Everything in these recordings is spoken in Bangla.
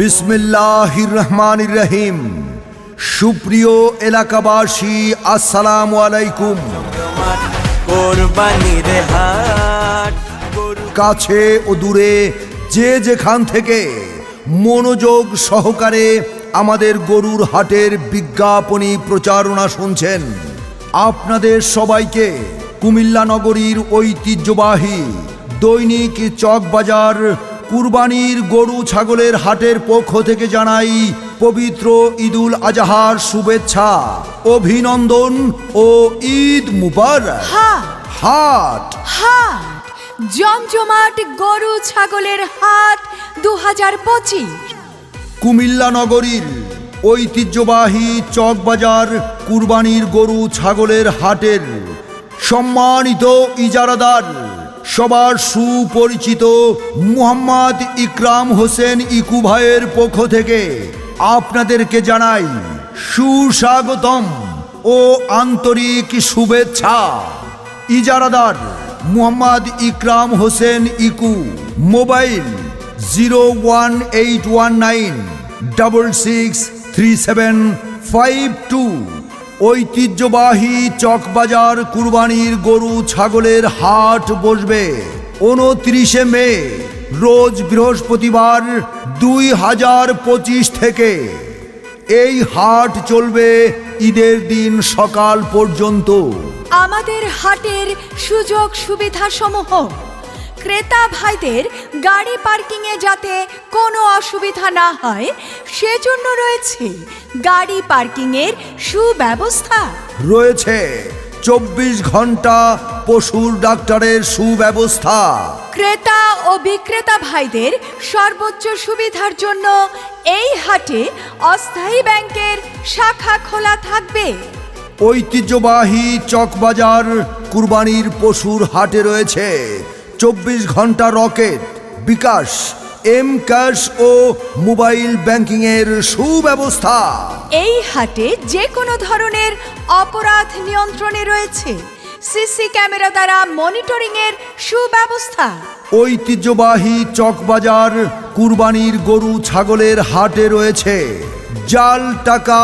বিসমিল্লাহির রহমানির রহিম সুপ্রিয় এলাকাবাসী, আসসালাম আলাইকুম। কাছে ও দূরে, যে যেখান থেকে মনোযোগ সহকারে আমাদের গরুর হাটের বিজ্ঞাপনী প্রচারণা শুনছেন, আপনাদের সবাইকে কুমিল্লা নগরীর ঐতিহ্যবাহী দৈনিক চকবাজার কুরবানির গরু ছাগলের হাটের পক্ষ থেকে জানাই পবিত্র ঈদুল আজহার শুভেচ্ছা অভিনন্দন ও ঈদ মুবার হাট। জমজমাট গরু ছাগলের হাট দু হাজার পঁচিশ। কুমিল্লা নগরীর ঐতিহ্যবাহী চকবাজার কুরবানির গরু ছাগলের হাটের সম্মানিত ইজারাদার সবার সুপরিচিত মুহাম্মদ ইকরাম হোসেন ইকু ভাইয়ের পক্ষ থেকে আপনাদেরকে জানাই সুস্বাগতম ও আন্তরিক শুভেচ্ছা। ইজারাদার Muhammad Ikram Hossain Iku, mobile zero one eight one nine double six three seven five two. ঐতিহ্যবাহী চকবাজার কুরবানির গরু ছাগলের হাট বসবে। উনত্রিশে মে, রোজ বৃহস্পতিবার দুই হাজার পঁচিশ থেকে। এই হাট চলবে ঈদের দিন সকাল পর্যন্ত। আমাদের হাটের সুযোগ সুবিধা সমূহ ক্রেতা ভাইদের গাড়ি পার্কিংয়ে যাতে কোনো অসুবিধা না হয় সেজন্য রয়েছে গাড়ি পার্কিংয়ের সুব্যবস্থা। রয়েছে চব্বিশ ঘণ্টা পশুর ডাক্তারের সুব্যবস্থা। ক্রেতা ও বিক্রেতা ভাইদের সর্বোচ্চ সুবিধার জন্য এই হাটে অস্থায়ী ব্যাংকের শাখা খোলা থাকবে। ঐতিহ্যবাহী চকবাজার কুরবানির পশুর হাটে রয়েছে চব্বিশ ঘণ্টা রকেট বিকাশ এম ক্যাশ ও মোবাইল ব্যাংকিংয়ের সুব্যবস্থা। এই হাটে যে কোনো ধরনের অপরাধ নিয়ন্ত্রণে রয়েছে। সিসি ক্যামেরা দ্বারা মনিটরিংয়ের সুব্যবস্থা। ঐতিহ্যবাহী চকবাজার কুরবানির গরু ছাগলের হাটে রয়েছে। জাল টাকা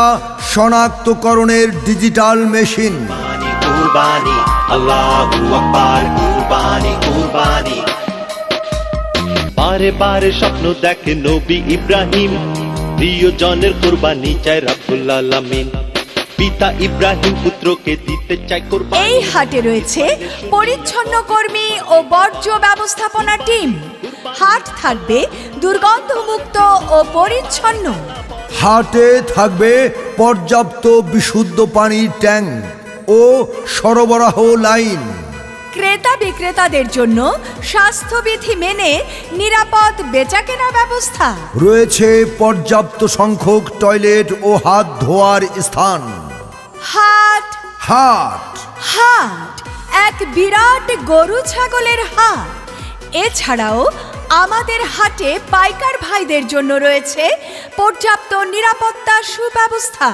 শনাক্তকরণের ডিজিটাল মেশিন। কুরবানি কুরবানি আল্লাহু আকবার বারে বারে স্বপ্ন দেখে নবী ইব্রাহিম। প্রিয়জনের কোরবানি চায় রাব্বুল আলামিন। পিতা ইব্রাহিম পুত্রকে দিতে চায় কোরবানি। এই হাটে রয়েছে পরিচ্ছন্ন কর্মী ও বর্জ্য ব্যবস্থাপনা টিম। হাট থাকবে দুর্গন্ধমুক্ত ও পরিচ্ছন্ন। হাটে থাকবে পর্যাপ্ত বিশুদ্ধ পানির ট্যাঙ্ক ও সরবরাহ লাইন। ক্রেতা বিক্রেতাদের জন্য স্বাস্থ্যবিধি মেনে নিরাপদ বেচাকেনা ব্যবস্থা। রয়েছে পর্যাপ্ত সংখ্যক টয়লেট ও হাত ধোয়ার স্থান। হাট। হাট। হাট এক বিরাট গরু ছাগলের হাট। এছাড়াও আমাদের হাটে পাইকার ভাইদের জন্য রয়েছে পর্যাপ্ত নিরাপত্তা সুব্যবস্থা।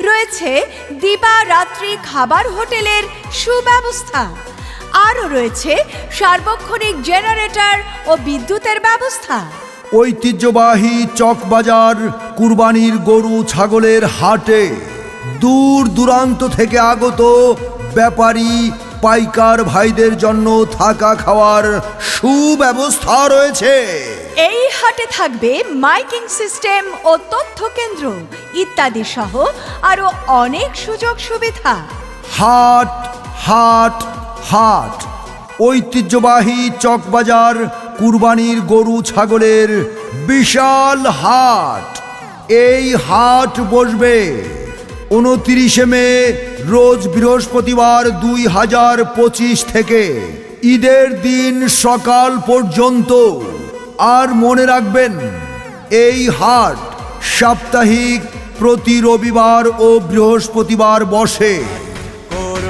রয়েছে দিবা রাত্রি খাবার হোটেলের সুব্যবস্থা। আরও রয়েছে সার্বক্ষণিক জেনারেটর ও বিদ্যুতের ব্যবস্থা। ঐতিহ্যবাহী চকবাজার কুরবানির গরু ছাগলের হাটে দূর দূরান্ত থেকে আগত ব্যাপারী পাইকার ভাইদের জন্য থাকা খাওয়ার সুব্যবস্থা রয়েছে। এই হাটে থাকবে মাইকিং সিস্টেম ও তথ্য কেন্দ্র ইত্যাদি সহ আরও অনেক সুযোগ সুবিধা। হাট হাট হাট। ঐতিহ্যবাহী চকবাজার কুরবানির গরু ছাগলের বিশাল হাট। এই হাট বসবে উনতিরিশে মে, রোজ বৃহস্পতিবার দুই হাজার পঁচিশ থেকে। ঈদের দিন সকাল পর্যন্ত। আর মনে রাখবেন, এই হাট সাপ্তাহিক প্রতি রবিবার ও বৃহস্পতিবার বসে।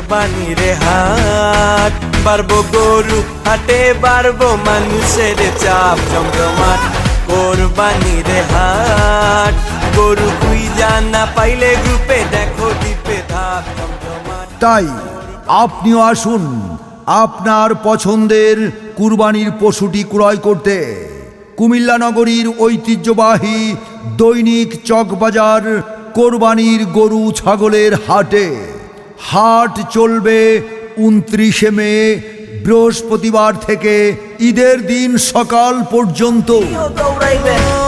কোরবানির হাট। বাড়বো গরু হাটে, বাড়বো মানুষের চাপ। জমজমাট কোরবানির হাট। গরু তুই জানা পাইলে গ্রুপে দেখো দ্বীপে ধাপ। তাই আপনিও আসুন আপনার পছন্দের কুরবানির পশুটি ক্রয় করতে। কুমিল্লা নগরীর ঐতিহ্যবাহী দৈনিক চকবাজার কোরবানির গরু ছাগলের হাটে। হাট চলবে উনত্রিশে মে, বৃহস্পতিবার থেকে ঈদের দিন সকাল পর্যন্ত।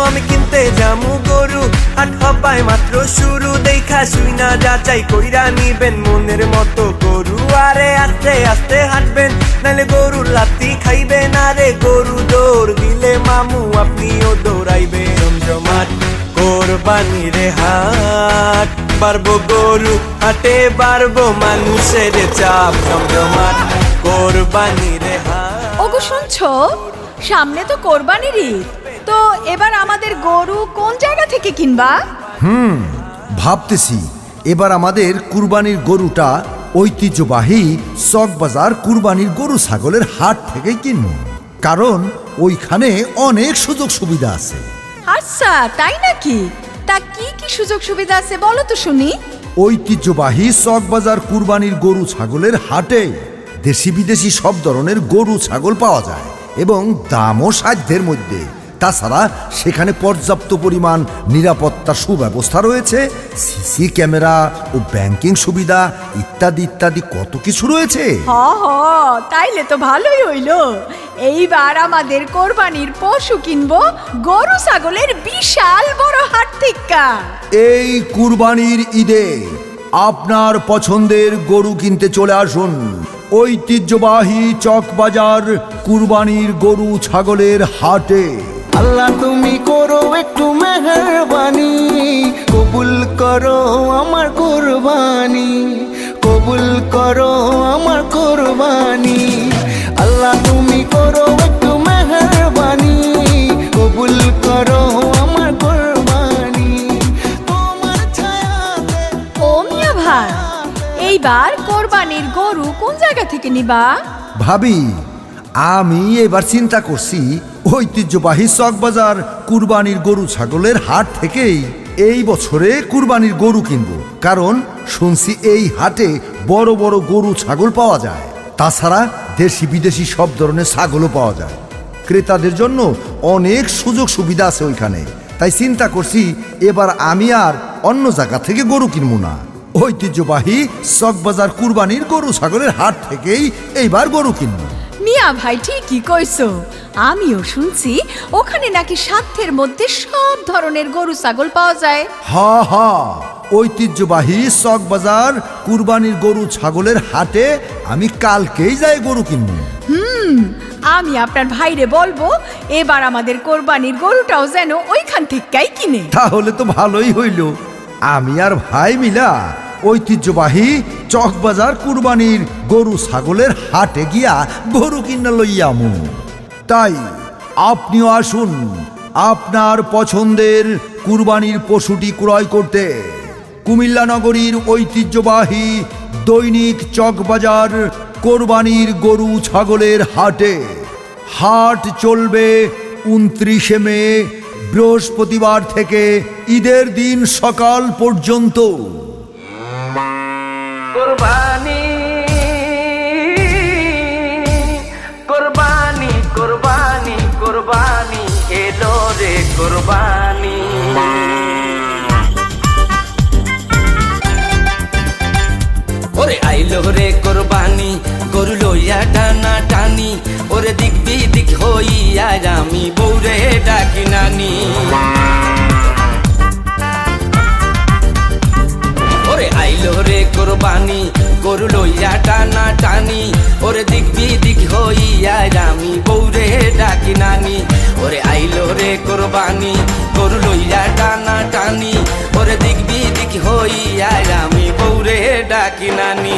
আমি কিনতে যামু গরু। হাট হবাই মাত্র শুরু, দেখা শুই না, যাচাই কইরা নিবেন মনের মতো গরু। আরে আস্তে আস্তে হাঁটবেন নালে গরু লাত্তি খাইবেন। আরে গরু দৌড় দিলে মামু, আপনিও দৌড়াইবেন। জমজমাট কোরবানি রে হাট। বাড়বো গরু হাটে বাড়বো মানুষের চাপ জমজমাট কোরবানি রে ওগো শুনছো? সামনে তো কোরবানির ঈদ। তো এবার আমাদের গরু কোন জায়গা থেকে কিনবা? হুম ভাবতেছি এবার আমাদের কুরবানির গরুটা ঐতিহ্যবাহী চকবাজার কুরবানির গরু ছাগলের হাট থেকে কিনব। কারণ ওইখানে অনেক সুযোগ সুবিধা আছে। আচ্ছা তাই নাকি? তা কি কি সুযোগ সুবিধা আছে বলো তো শুনি। ঐতিহ্যবাহী চকবাজার কুরবানির গরু ছাগলের হাটে দেশি বিদেশি সব ধরনের গরু ছাগল পাওয়া যায় এবং দামও সাধ্যের মধ্যে। তাছাড়া সেখানে পর্যাপ্ত পরিমাণ নিরাপত্তা সুব্যবস্থা রয়েছে সিসি ক্যামেরা ও ব্যাংকিং সুবিধা ইত্যাদি ইত্যাদি কত কিছু রয়েছে। হ হ তাইলে তো ভালোই হইল। এইবার আমাদের কোরবানির পশু কিনবো গরু ছাগলের বিশাল বড় হাট থেকে এই কুরবানির ঈদে আপনার পছন্দের গরু কিনতে চলে আসুন। ঐতিহ্যবাহী চকবাজার কুরবানির গরু ছাগলের হাটে। আল্লাহ তুমি করো একটু মেহরবানি কবুল করো আমার কোরবানি কবুল করো আমার কোরবানি। আল্লাহ তুমি করো একটু মেহরবানি কবুল করো আমার কোরবানি। তোমার ছায়াতে ও মিয়া ভাই এইবার কোরবানির গরু কোন জায়গা থেকে নিবা? ভাবি আমি এবার চিন্তা করছি ঐতিহ্যবাহী চকবাজার কুরবানির গরু ছাগলের হাট থেকেই এই বছরে কুরবানির গরু কিনব। কারণ শুনছি এই হাটে বড় বড় গরু ছাগল পাওয়া যায়। তাছাড়া দেশি বিদেশি সব ধরনের ছাগলও পাওয়া যায়। ক্রেতাদের জন্য অনেক সুযোগ সুবিধা আছে ওইখানে। তাই চিন্তা করছি এবার আমি আর অন্য জায়গা থেকে গরু কিনবো না। ঐতিহ্যবাহী চকবাজার কুরবানির গরু ছাগলের হাট থেকেই এইবার গরু কিনবো। মিয়া ভাই, ঠিকই কইছো। আমিও শুনছি ওখানে নাকি সাধ্যের মধ্যে সব ধরনের গরু ছাগল পাওয়া যায়। হা হা ঐতিহ্যবাহী চকবাজার কুরবানির গরু ছাগলের হাটে আমি কালকেই যাই গরু কিনবো হুম আমি আপনার ভাইরে বলব এবার আমাদের কোরবানির গরুটাও যেন ওইখান থেকেই কিনে। তাহলে তো ভালোই হইল। আমি আর ভাই মিলা ঐতিহ্যবাহী চকবাজার কুরবানির গরু ছাগলের হাটে গিয়া গরু কিনা লইয়ামু। তাই আপনিও আসুন আপনার পছন্দের কুরবানির পশুটি ক্রয় করতে। কুমিল্লা নগরীর ঐতিহ্যবাহী দৈনিক চকবাজার কোরবানির গরু ছাগলের হাটে। হাট চলবে উনত্রিশে মে, বৃহস্পতিবার থেকে ঈদের দিন সকাল পর্যন্ত। কোরবানি। ওরে আইলো রে কোরবানি, গরু লইয়া টানা টানি, ওরে দিক বিদিক হইয়া আমি বৌরে ডাকি নানি। আইলো রে কোরবানি গরু লইয়া টানা টানি, ওরে দিক বিদিক হইয়া রামি বৌরে ডাকি নানি, ওরে আইল রে কোরবানি, গরু লইয়া টানা টানি, ওরে দিক বিদিক হইয়া রামি বৌরে ডাকি নানি।